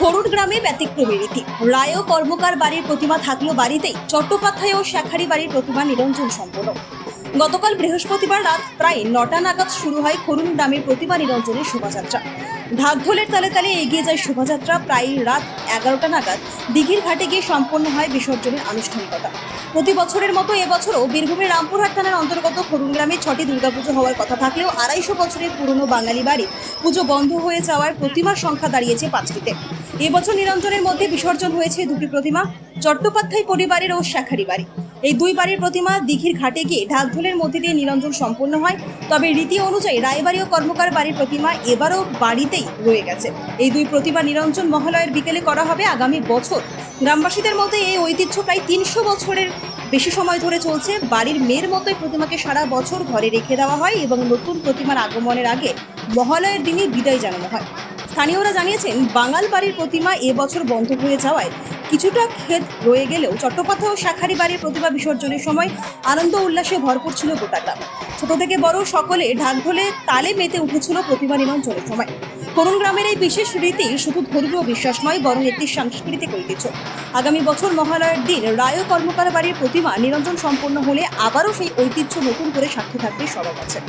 খরুর গ্রামে ব্যতিক্রমী রীতি। রায় কর্মকার বাড়ির প্রতিমা থাকলেও বাড়িতেই চট্টোপাধ্যায় ও শাখারি বাড়ির প্রতিমা নিরঞ্জন সম্পন্ন। গতকাল বৃহস্পতিবার রাত প্রায় নটা নাগাদ শুরু হয় খরুন গ্রামের প্রতিমা নিরঞ্জনের শোভাযাত্রা। ঢাকঢোলের তালে তালে এগিয়ে যায় শোভাযাত্রা। প্রায় রাত এগারোটা নাগাদ দিঘির ঘাটে গিয়ে সম্পন্ন হয় বিসর্জনের আনুষ্ঠানিকতা। প্রতি বছরের মতো এবছরও বীরভূমের রামপুরহাট থানার অন্তর্গত খরুন গ্রামে ছটি দুর্গাপুজো হওয়ার কথা থাকলেও আড়াইশো বছরের পুরনো বাঙালি বাড়ি পুজো বন্ধ হয়ে যাওয়ার প্রতিমার সংখ্যা দাঁড়িয়েছে পাঁচটিতে। এবছর নিরঞ্জনের মধ্যে বিসর্জন হয়েছে দুটি প্রতিমা, চট্টোপাধ্যায় পরিবারের ও শাখারি বাড়ি। এই দুই বাড়ির প্রতিমা দিঘির ঘাটে গিয়ে ঢাকঢোলের মধ্যে দিয়ে নিরঞ্জন সম্পন্ন হয়। তবে রীতি অনুযায়ী রায়বাড়ি ও কর্মকার বাড়ির প্রতিমা এবারও বাড়িতেই রয়ে গেছে। এই দুই প্রতিমা নিরঞ্জন মহালয়ের বিকেলে করা হবে আগামী বছর। গ্রামবাসীদের মতে এই ঐতিহ্য প্রায় তিনশো বছরের বেশি সময় ধরে চলছে। বাড়ির মেয়ের মতোই প্রতিমাকে সারা বছর ঘরে রেখে দেওয়া হয় এবং নতুন প্রতিমার আগমনের আগে মহালয়ের দিনে বিদায় জানানো হয়। স্থানীয়রা জানিয়েছেন, বাঙাল বাড়ির প্রতিমা এবছর বন্ধ হয়ে যাওয়ায় কিছুটা ক্ষেত রয়ে গেলেও চট্টোপাধ্যায় ও শাখারি বাড়ির প্রতিমা বিসর্জনের সময় আনন্দ উল্লাসে ভরপুর ছিল গোটা গ্রাম। ছোট থেকে বড় সকলে ঢাকঢোলে তালে মেতে উঠেছিল প্রতিমা নিরঞ্জনের সময়। করুণ গ্রামের এই বিশেষ রীতি শুধু ধর্মীয় বিশ্বাস নয়, বরং একটি সাংস্কৃতিক ঐতিহ্য। আগামী বছর মহালয়ের দিন রায় কর্মকার বাড়ির প্রতিমা নিরঞ্জন সম্পন্ন হলে আবারও সেই ঐতিহ্য নতুন করে সাক্ষী থাকবে সবার কাছে।